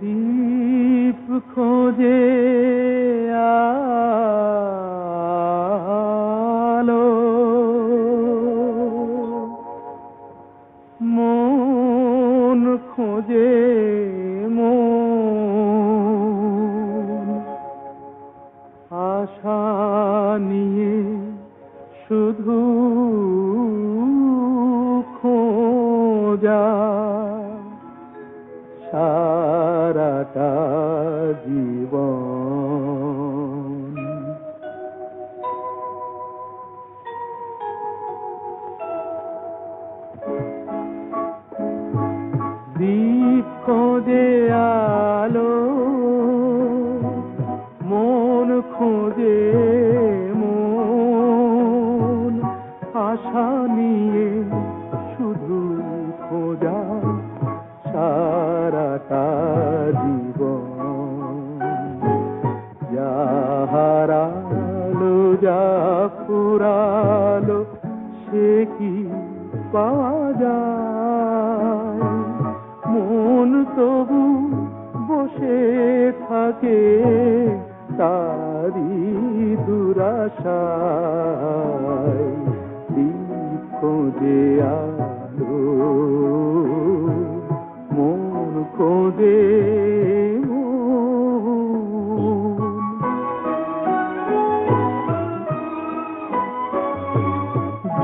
দীপ খোঁজে আলো। মন খোঁজে মন। আশা নিয়ে শুধু খোঁজা। সারাটা জীবন। দীপ খোঁজে আলো যা ফুরালো সে কি পাওয়া যায়? মন তবু বসে থাকে তারি দুরাশায়। খোঁজে আলো, মন খোঁজে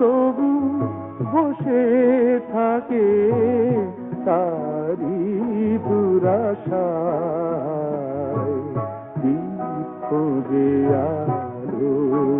তবু বসে থাকে তারি দুরাশা খোঁজে আলো